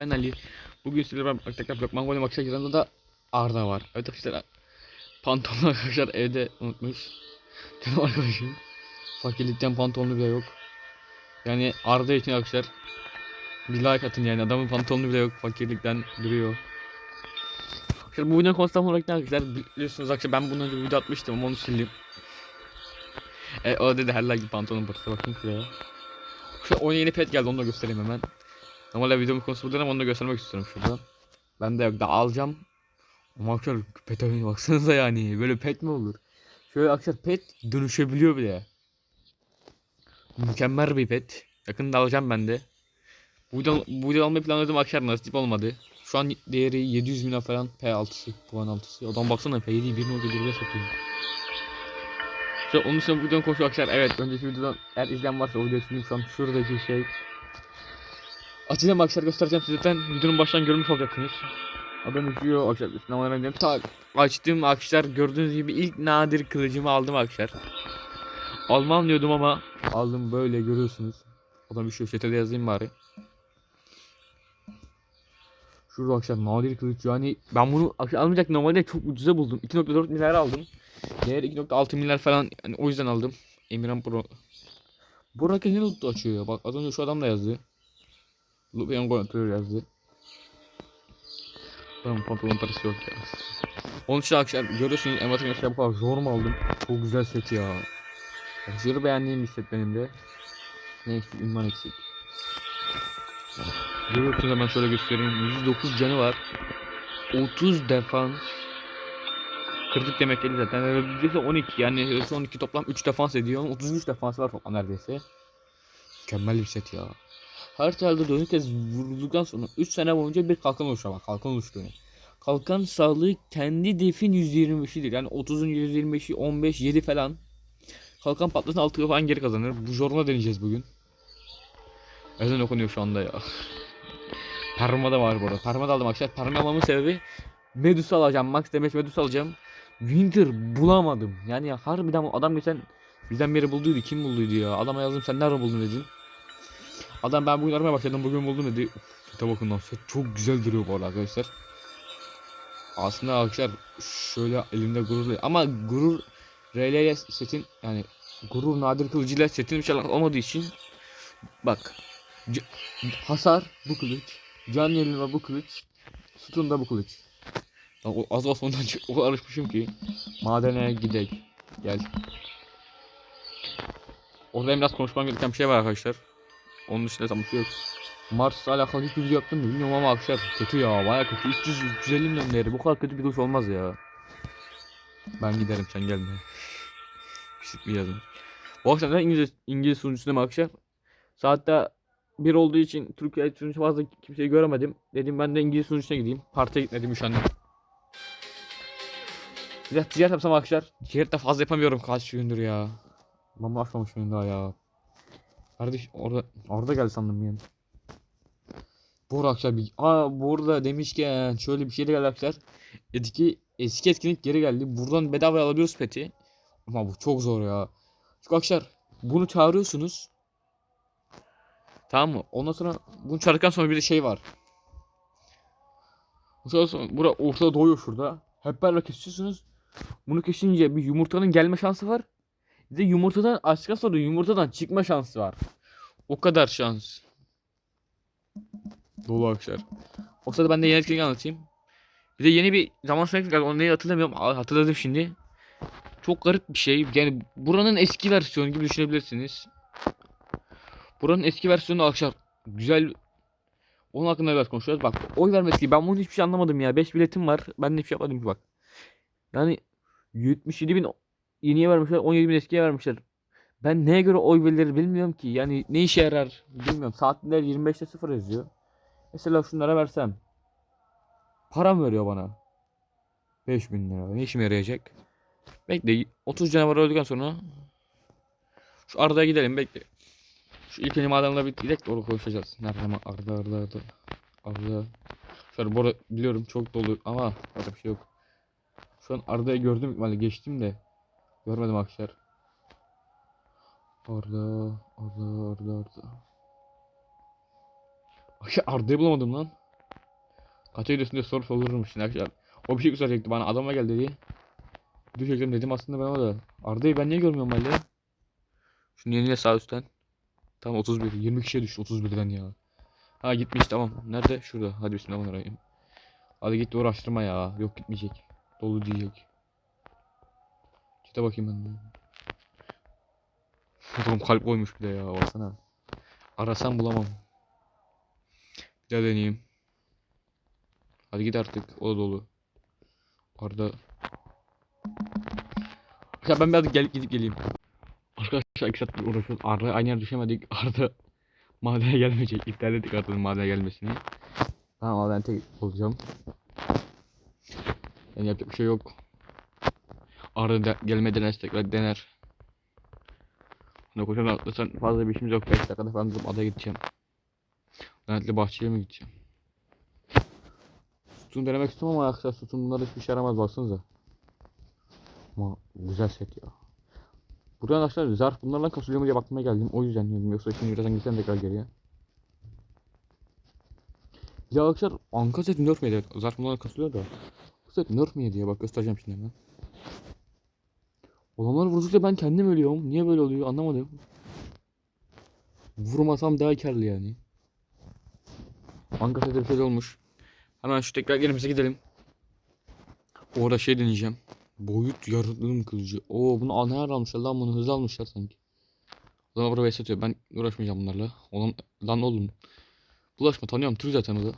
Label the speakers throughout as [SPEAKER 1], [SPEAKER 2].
[SPEAKER 1] Ben Ali. Bugün sizlerle beraber tekrar Blok Mango'ya bakacağız. Yanında da Arda var. Evet arkadaşlar. Pantolon arkadaşlar evde unutmuş. Canım arkadaşım. Fakirlikten pantolonu bile yok. Yani Arda için arkadaşlar. Bir like atın yani adamın pantolonu bile yok. Fakirlikten duruyor. Arkadaşlar bu videonun konusu tam olarak ne arkadaşlar? Biliyorsunuz arkadaşlar ben bundan önce bir video atmıştım ama onu sildim. E, o dedi her like pantolon parası bakayım şuraya. Şu oyuna yeni pet geldi onu da göstereyim hemen. Normalde videomun konusu budur ama onu da göstermek istiyorum şuradan. Ben de yok da alacağım. Ama arkadaşlar pete baksanıza yani böyle pet mi olur? Şöyle arkadaşlar pet dönüşebiliyor bile. Mükemmel bir pet. Yakında alacağım ben de. Bu videoda, bu videoda almayı planladım arkadaşlar nasip olmadı. Şu an değeri 700 bin falan P6'sı puan 6'sı. Adam baksana P7'yi 1.1'e satıyor. İşte onun için bu videonun koşu arkadaşlar evet önceki videodan eğer izleyen varsa o videoyu şu an şuradaki şey Açacağım arkadaşlar göstereceğim size zaten videonun baştan görmüş olacaksınız. Adam uçuyor arkadaşlar sınavlarına gidiyorum. Tak açtım arkadaşlar gördüğünüz gibi ilk nadir kılıcımı aldım arkadaşlar. Almam diyordum ama aldım böyle görüyorsunuz. Adam üşüyor çetede yazayım bari. Şurada arkadaşlar nadir kılıç yani ben bunu arkadaşlar almayacak normalde çok ucuza buldum. 2.4 milyar aldım. Değer 2.6 milyar falan yani o yüzden aldım. Emirhan Pro. Bu raket ne loot açıyor ya? Bak az önce şu adam da yazdı. Lupian kontrol yazdı. Tamam pantolon parası yok ya. Onun için arkadaşlar görüyorsunuz Emat'ın yaşayan bu kadar zor mu aldım? Çok güzel set ya. Aşırı beğendiğim bir set benim de. Ne eksik? Ünvan eksik. Görüyorsunuz hemen şöyle göstereyim. 109 canı var. 30 defans. Kırdık demek değil zaten. Neredeyse 12 yani neredeyse 12 toplam 3 defans ediyor. 33 defans var toplam neredeyse. Mükemmel bir set ya. Her telde dönük kez vurulduktan sonra 3 sene boyunca bir kalkan oluşuyor bak kalkan oluşturuyor. Kalkan sağlığı kendi defin %25'idir. Yani 30'un %25'i 15 7 falan. Kalkan patlasın 6 falan geri kazanır. Bu jorna deneyeceğiz bugün. Ezan okunuyor şu anda ya. Parma da var bu arada. Parma da aldım arkadaşlar. Parma almamın sebebi Medusa alacağım. Max demeç Medusa alacağım. Winter bulamadım. Yani harbiden adam geçen bizden biri bulduydu. Kim bulduydu ya? Adama yazdım sen nerede buldun dedim. Adam ben bugün aramaya başladım bugün buldum dedi. Bakın lan set çok güzel duruyor bu arada arkadaşlar. Aslında arkadaşlar şöyle elimde gurur ama gurur RL setin yani gurur nadir kılıcıyla setin bir şey olmadığı için bak hasar bu kılıç can yenilme bu kılıç sütun da bu kılıç Lan o, az az ondan o kadar alışmışım ki madene gidek gel Orada biraz konuşmam gereken bir şey var arkadaşlar onun dışında tam bir şey yok. Mars'la alakalı hiçbir video yaptım mı bilmiyorum ama arkadaşlar kötü ya baya kötü 300 350 milyon değeri bu kadar kötü bir duş olmaz ya. Ben giderim sen gelme. Pislik bir yazın. Bu akşam da İngiliz İngiliz sunucusunda arkadaşlar. Saatte bir olduğu için Türkiye sunucu fazla kimseyi göremedim. Dedim ben de İngiliz sunucusuna gideyim. Partiye gitmedim üşendim. Bir de ticaret yapsam arkadaşlar. Ticaret de fazla yapamıyorum kaç gündür ya. Mama açmamışım daha ya. Kardeş orada orada gel sandım yani. Bu arkadaşlar bir aa burada demişken şöyle bir şey de geldi arkadaşlar. Eski eski etkinlik geri geldi. Buradan bedava alabiliyoruz peti. Ama bu çok zor ya. Çünkü arkadaşlar bunu çağırıyorsunuz. Tamam mı? Ondan sonra bunu çağırdıktan sonra bir de şey var. Ondan sonra bura ortada doğuyor şurada. Hep beraber kesiyorsunuz. Bunu kesince bir yumurtanın gelme şansı var. Bir de yumurtadan açtıktan sonra yumurtadan çıkma şansı var. O kadar şans. Dolu arkadaşlar. O sırada ben de yeni etkinlik anlatayım. Bir de yeni bir zaman sonra geldi. Onu neyi hatırlamıyorum. Hatırladım şimdi. Çok garip bir şey. Yani buranın eski versiyonu gibi düşünebilirsiniz. Buranın eski versiyonu arkadaşlar. Güzel. Onun hakkında biraz konuşuyoruz. Bak oy vermesi gibi. Ben bunu hiçbir şey anlamadım ya. 5 biletim var. Ben de hiçbir şey yapmadım ki bak. Yani 77 bin yeniye vermişler 17 bin eskiye vermişler. Ben neye göre oy verilir bilmiyorum ki. Yani ne işe yarar bilmiyorum. Saatler 25'te 0 yazıyor. Mesela şunlara versem. Para mı veriyor bana? 5000 lira. Ne işime yarayacak? Bekle 30 canavar öldükten sonra şu Arda'ya gidelim bekle. Şu ilk benim adamla bir gidelim doğru konuşacağız. Nerede ama Arda Arda Arda. Arda. Bu arada biliyorum çok dolu ama bir şey yok. Şu an Arda'yı gördüm ihtimalle geçtim de. Görmedim arkadaşlar. Arda, Arda, Arda, Arda. Arkadaşlar Arda'yı bulamadım lan. Kaça gidiyorsun diye soru sorulurmuş şimdi arkadaşlar. O bir şey gösterecekti bana adama gel dedi. Çektim dedim aslında ben o da. Arda'yı ben niye görmüyorum hala? Şunu yenile sağ üstten. Tamam 31. 20 kişiye düştü 31'den ya. Ha gitmiş tamam. Nerede? Şurada. Hadi bismillahirrahmanirrahim. Hadi git uğraştırma ya. Yok gitmeyecek. Dolu diyecek. Gite bakayım ben de. Adam kalp koymuş bir de ya baksana. Arasam bulamam. Bir daha deneyeyim. Hadi git artık. O da dolu. Arda. Ya ben biraz gel gidip geleyim. Arkadaşlar iki saattir uğraşıyoruz. Arda aynı yere düşemedik. Arda madene gelmeyecek. İptal ettik Arda'nın madene gelmesini. Tamam ben tek olacağım. Yani yapacak bir şey yok. Arda de, gelme denerse tekrar dener. Ne koşan atlasan fazla bir işimiz yok. 5 dakikada falan durup adaya gideceğim. Lanetli bahçeye mi gideceğim? Sütun denemek istiyorum ama arkadaşlar sütun bunlar hiçbir şey yaramaz baksanıza. Ama güzel set ya. Buradan arkadaşlar zarf bunlardan kasılıyor mu diye bakmaya geldim. O yüzden dedim. Yoksa şimdi birazdan gitsem tekrar geriye. Ya arkadaşlar Anka set nerf mi yedi? Zarf bunlardan kasılıyor da. Bu set nerf mi yedi ya? Bak göstereceğim şimdi hemen. Adamlar vurdukça ben kendim ölüyorum. Niye böyle oluyor anlamadım. Vurmasam daha karlı yani. Anka sete bir şey olmuş. Hemen şu tekrar yerimize gidelim. Orada şey deneyeceğim. Boyut yaratılım kılıcı. Oo bunu nerede almışlar lan bunu hızlı almışlar sanki. Zaman buraya satıyor. Ben uğraşmayacağım bunlarla. Olan lan oğlum. Bulaşma tanıyorum Türk zaten o da.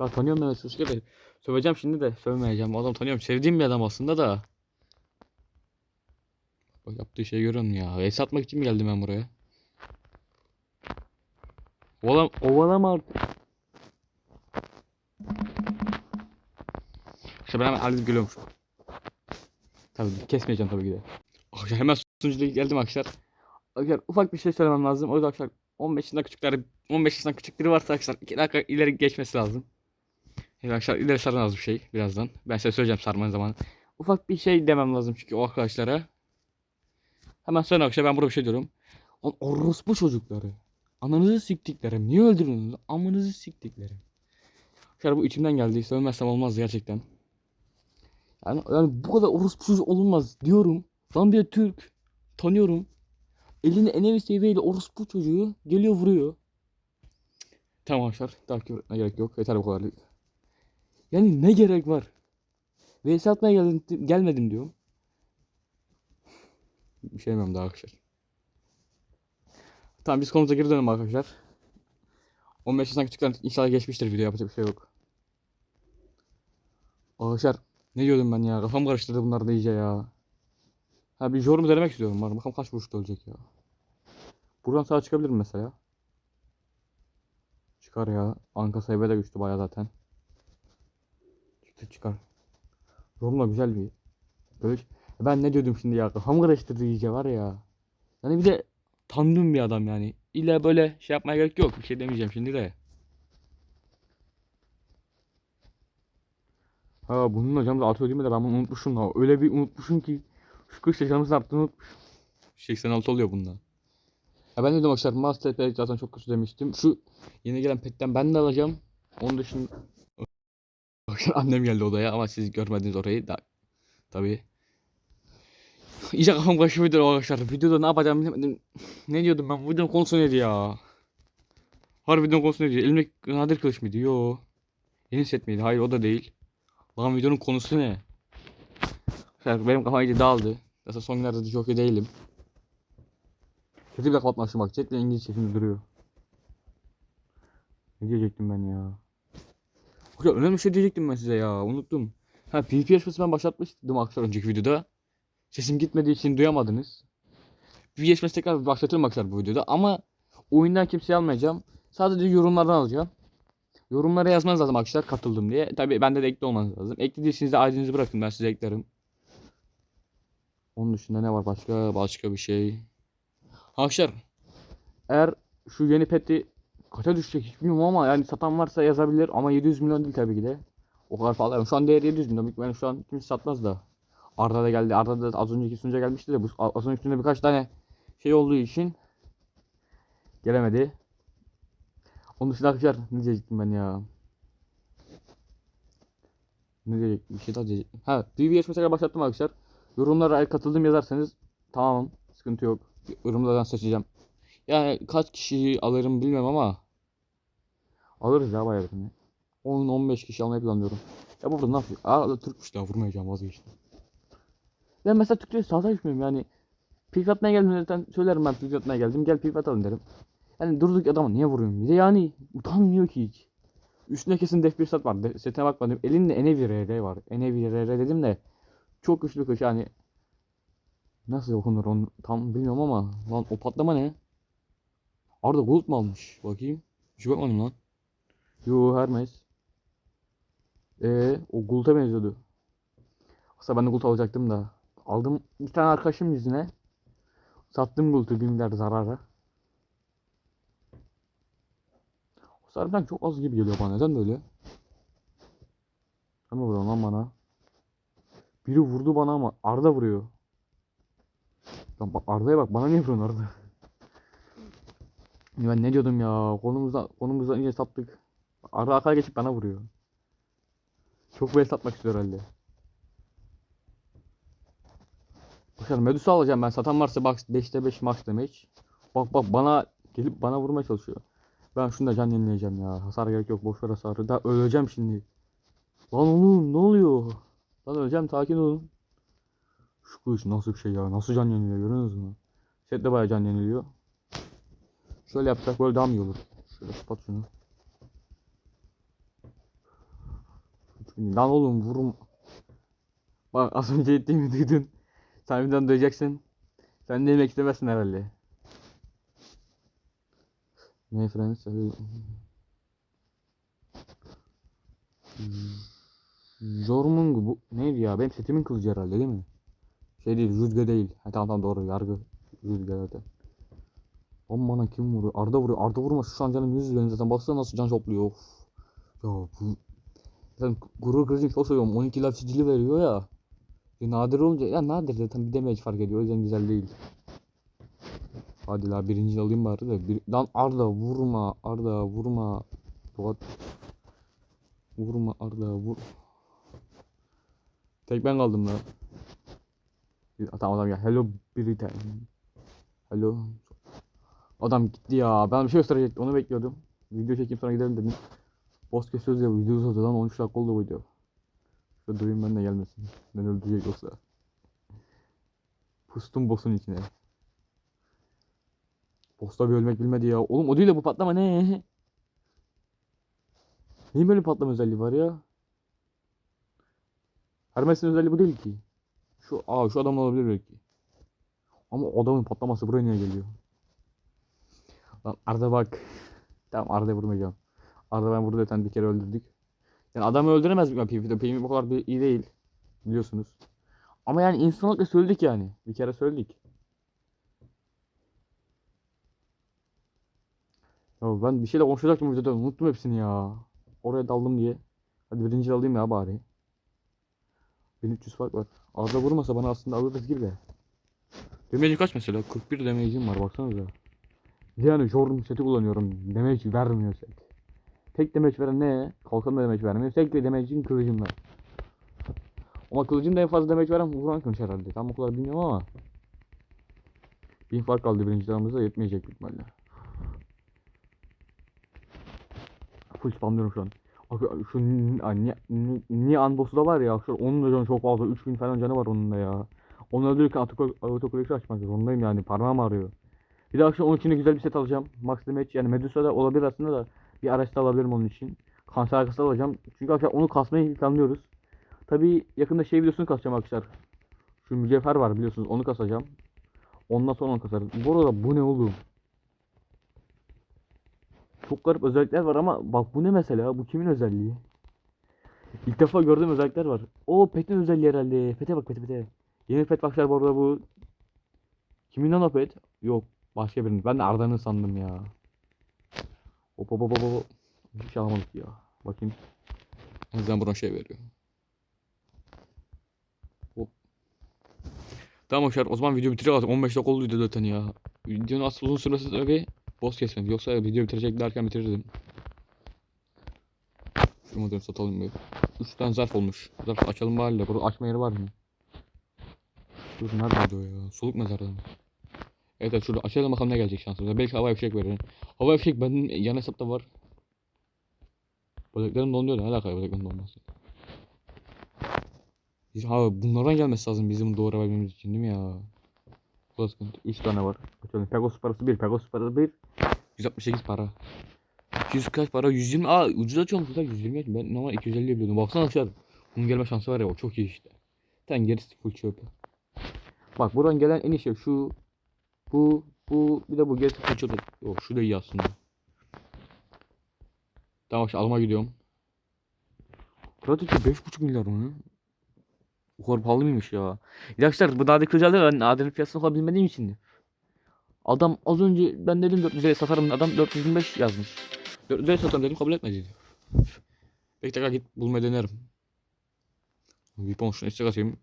[SPEAKER 1] Ben tanıyorum ben sus de. Söveceğim şimdi de sövmeyeceğim. Adam tanıyorum. Sevdiğim bir adam aslında da. Bak yaptığı şeyi görüyor ya? El satmak için mi geldim ben buraya? Oğlum ovalama artık. İşte ben hemen halledip. Tabii kesmeyeceğim tabii ki de. Arkadaşlar hemen sunucuya geldim arkadaşlar. Arkadaşlar ufak bir şey söylemem lazım. O yüzden arkadaşlar 15 yaşından küçükler 15 yaşından küçük biri varsa arkadaşlar 2 dakika ileri geçmesi lazım. Evet arkadaşlar ileri sarın az bir şey birazdan. Ben size söyleyeceğim sarmanın zamanı. Ufak bir şey demem lazım çünkü o arkadaşlara. Hemen söyle arkadaşlar ben burada bir şey diyorum. Lan orospu çocukları. Ananızı siktiklerim. Niye öldürüyorsunuz? Amınızı siktiklerim. Arkadaşlar bu içimden geldi. Söylemezsem olmaz gerçekten. Yani, yani bu kadar orospu çocuğu olunmaz diyorum. Lan bir Türk. Tanıyorum. Elinde enevi seviyeyle orospu çocuğu geliyor vuruyor. Tamam arkadaşlar. Küfür etmeye gerek yok. Yeter bu kadarlık. Yani ne gerek var? VS atmaya geldim, gelmedim diyorum. Bir şey demem daha arkadaşlar. Tamam biz konumuza geri dönelim arkadaşlar. 15 yaşından küçükten inşallah geçmiştir video yapacak bir şey yok. Arkadaşlar ne diyordum ben ya kafam karıştırdı bunlar da iyice ya. Ha bir yorum denemek istiyorum var. Bakalım kaç vuruşta ölecek ya. Buradan sağa çıkabilirim mesela. Çıkar ya. Anka sayıba da güçlü baya zaten. Çıktı çıkar. Romla güzel bir. Böyle ben ne diyordum şimdi ya kafam karıştırdı iyice var ya. Yani bir de tanıdığım bir adam yani. İlla böyle şey yapmaya gerek yok. Bir şey demeyeceğim şimdi de. Ha bunun hocam da atıyor değil mi de ben bunu unutmuşum da. Öyle bir unutmuşum ki. Şu kış yaşamımızın arttığını unutmuşum. 86 oluyor bunda. Ya ben de dedim arkadaşlar Master Pet zaten çok kötü demiştim. Şu yeni gelen petten ben de alacağım. Onun dışında Arkadaşlar annem geldi odaya ama siz görmediniz orayı da tabii. İyice kafam karışmıştır arkadaşlar. Videoda ne yapacağımı bilemedim. Ne diyordum ben? Videonun konusu neydi ya? Harbi videonun konusu neydi? Elimde nadir kılıç mıydı? Yo. Yeni set miydi? Hayır o da değil. Lan videonun konusu ne? Arkadaşlar benim kafam iyice dağıldı. Mesela son günlerde de çok iyi değilim. Kötü bir kapatmışım bak. Chatle İngilizce şimdi duruyor. Ne diyecektim ben ya? Hocam önemli bir şey diyecektim ben size ya. Unuttum. Ha PvP yarışması ben başlatmıştım arkadaşlar önceki videoda. Sesim gitmediği için duyamadınız. Bir yarışması tekrar başlatırım arkadaşlar bu videoda ama oyundan kimseyi almayacağım. Sadece yorumlardan alacağım. Yorumlara yazmanız lazım arkadaşlar katıldım diye. Tabi bende de ekli olmanız lazım. Ekli değilseniz de ID'nizi bırakın ben size eklerim. Onun dışında ne var başka? Başka bir şey. Arkadaşlar eğer şu yeni peti kaça düşecek hiç bilmiyorum ama yani satan varsa yazabilir ama 700 milyon değil tabii ki de. O kadar pahalı. Yani şu an değeri 700 milyon. Ben şu an kimse satmaz da. Arda da geldi. Arda da az önceki sunucuya gelmişti de bu az önceki birkaç tane şey olduğu için gelemedi. Onun dışında arkadaşlar ne diyecektim ben ya? Ne diyecektim? Bir şey daha diyecektim. Ha, DV yarışmasına başlattım arkadaşlar. Yorumlara katıldım yazarsanız tamam sıkıntı yok. Yorumlardan seçeceğim. Yani kaç kişi alırım bilmem ama alırız ya bayağı yakın. 10-15 kişi almayı planlıyorum. Ya burada ne yapıyor? Aa Türkmüş daha vurmayacağım vazgeçtim. Ben mesela Türkçe sahada düşmüyorum yani. Pif atmaya geldim zaten söylerim ben pif atmaya geldim gel pif atalım derim. Yani durduk adama niye vuruyorum? Bir de yani utanmıyor ki hiç. Üstüne kesin def bir sat var. De- Setine bakmadım. Elinde Enevi RR var. Enevi RR dedim de çok güçlü kış yani. Nasıl okunur onu tam bilmiyorum ama lan o patlama ne? Arda Gold mu almış? Bakayım. Hiç bakmadım lan. Yo Hermes. Ee, o Gold'a benziyordu. Aslında ben de Gold alacaktım da. Aldım bir tane arkadaşım yüzüne. Sattım Gold'u 1 milyar zarara. Harbiden çok az gibi geliyor bana. Neden böyle? Ama vuruyor lan bana. Biri vurdu bana ama Arda vuruyor. Lan bak Arda'ya bak bana niye vuruyorsun Arda? Ben ne diyordum ya konumuzda konumuzdan iyice saptık. Arda arkaya geçip bana vuruyor. Çok böyle satmak istiyor herhalde. Bakın Medusa alacağım ben. Satan varsa bak 5'te 5 max damage. Bak bak bana gelip bana vurmaya çalışıyor. Ben şunu da can yenileyeceğim ya. Hasar gerek yok. Boş ver hasarı. Da öleceğim şimdi. Lan oğlum ne oluyor? Lan öleceğim sakin olun. Şu kılıç nasıl bir şey ya? Nasıl can yeniliyor görüyorsunuz mu? Set de bayağı can yeniliyor. Şöyle yapsak böyle daha mı iyi olur? Şöyle kapat şunu. Lan oğlum vurum. Bak az önce ettiğimi duydun. Sen birden duyacaksın. Sen de yemek istemezsin herhalde. Ne friends? Jormung bu neydi ya? Benim setimin kılıcı herhalde değil mi? Şey değil, rüzgar değil. Ha tamam tamam doğru, yargı. Rüzgar zaten. Oğlum bana kim vuruyor? Arda vuruyor. Arda vurma şu an canım 100 benim zaten. Baksana nasıl can topluyor. Of. Ya bu... Zaten gurur kırıcı çok seviyorum. 12 laf sicili veriyor ya. E, nadir olunca ya nadir zaten bir damage fark ediyor. O yüzden güzel değil. Hadi la birinci alayım bari de. Bir... Lan Arda vurma. Arda vurma. What? Vurma Arda vur. Tek ben kaldım la. Bir- Tamam adam ya. Hello Britain. Hello. Adam gitti ya. Ben bir şey gösterecektim. Onu bekliyordum. Video çekeyim sonra gidelim dedim. Boss kesiyoruz ya. Video uzadı lan. 13 dakika oldu bu video. Şöyle durayım ben de gelmesin. Ben öldürecek yoksa. Pustum boss'un içine. Boss da bir ölmek bilmedi ya. Oğlum o değil de bu patlama ne? Niye böyle patlama özelliği var ya? Hermes'in özelliği bu değil ki. Şu aa şu adam olabilir belki. Ama adamın patlaması buraya niye geliyor? Lan Arda bak. Tamam Arda'yı vurmayacağım. Arda ben burada zaten bir kere öldürdük. Yani adamı öldüremez miyim PvP'de? PvP o kadar bir iyi değil. Biliyorsunuz. Ama yani insanlıkla söyledik yani. Bir kere söyledik. Ya ben bir şeyle konuşacaktım videoda. Unuttum hepsini ya. Oraya daldım diye. Hadi birinci alayım ya bari. 1300 fark var. Arda vurmasa bana aslında alırız gibi de. Damage kaç mesela? 41 damage'im var baksanıza. Yani Jordan seti kullanıyorum. Damage vermiyor set. Tek damage veren ne? Kalkan da damage vermiyor. Tek de damage'in kılıcım var. Ama kılıcın da en fazla damage veren vuran kılıç herhalde. Tam o kadar bilmiyorum ama. Bin fark kaldı birinci aramızda yetmeyecek büyük ihtimalle. Full spamlıyorum şu an. Abi şu ni, ni, Nian boss'u da var ya. Şu, onun da canı çok fazla. 3000 falan canı var onun da ya. Onu öldürürken autokoleksi açmak zorundayım yani. Parmağım ağrıyor. Bir de akşam onun için de güzel bir set alacağım. Max Damage yani Medusa da olabilir aslında da. Bir araç da alabilirim onun için. Kanser arkası alacağım. Çünkü akşam onu kasmayı planlıyoruz. Tabi yakında şey videosunu kasacağım arkadaşlar. Şu mücevher var biliyorsunuz onu kasacağım. Ondan sonra onu kasarız. Bu arada bu ne oğlum? Çok garip özellikler var ama bak bu ne mesela? Bu kimin özelliği? İlk defa gördüğüm özellikler var. O Pet'in özelliği herhalde. Pet'e bak Pet'e Pet'e. Yeni Pet bakışlar bu arada bu. Kimin lan o Pet? Yok başka birinin. Ben de Arda'nın sandım ya. Hop hop hop hop. Hiç şey alamadık ya. Bakayım. O yüzden buna şey veriyor. Hop. Tamam arkadaşlar o zaman video bitirelim artık. 15 dakika oldu zaten ya. Videonun asıl uzun sürmesi sebebi boss kesmedi. Yoksa video bitirecek derken bitirirdim. Şunu satalım bir. 3 tane zarf olmuş. Zarf açalım bari. Burada açma yeri var mı? Dur nerede o ya? Soluk mezarda mı? Evet, şurada açalım bakalım ne gelecek şansımıza. Belki hava fişek verir. Hava fişek benim yan hesapta var. Böceklerim donuyor da ne alaka böceklerim donması. Abi bunlardan gelmesi lazım bizim doğurabilmemiz için değil mi ya? Bu da sıkıntı. 3 tane var. Açalım. Pegasus parası 1. Pegasus parası 1. 168 para. 200 kaç para? 120. Aa ucuz açıyormuş da 120. Ben normal 250 biliyordum. Baksana aşağı. Bunun gelme şansı var ya o çok iyi işte. Sen gerisi full çöp. Bak buradan gelen en iyi şey şu. Bu. Bu. Bir de bu gerisi çöp. Yok şu da iyi aslında. Tamam işte alma gidiyorum. Pratikte 5.5 milyar mı? O kadar pahalı mıymış ya? Arkadaşlar bu nadir kırıcılar ben nadir fiyatını o kadar bilmediğim için. Adam az önce ben dedim 400 liraya satarım adam 425 yazmış. 400 liraya satarım dedim kabul etmedi. Peki tekrar git bulmayı denerim. Vipon şunu istek atayım.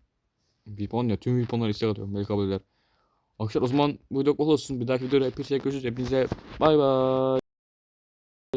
[SPEAKER 1] Vipon ya tüm Viponları istek atıyorum belki kabul eder. Arkadaşlar o zaman bu video olsun. Bir dahaki videoda hepinize görüşürüz. Hepinize bay bay.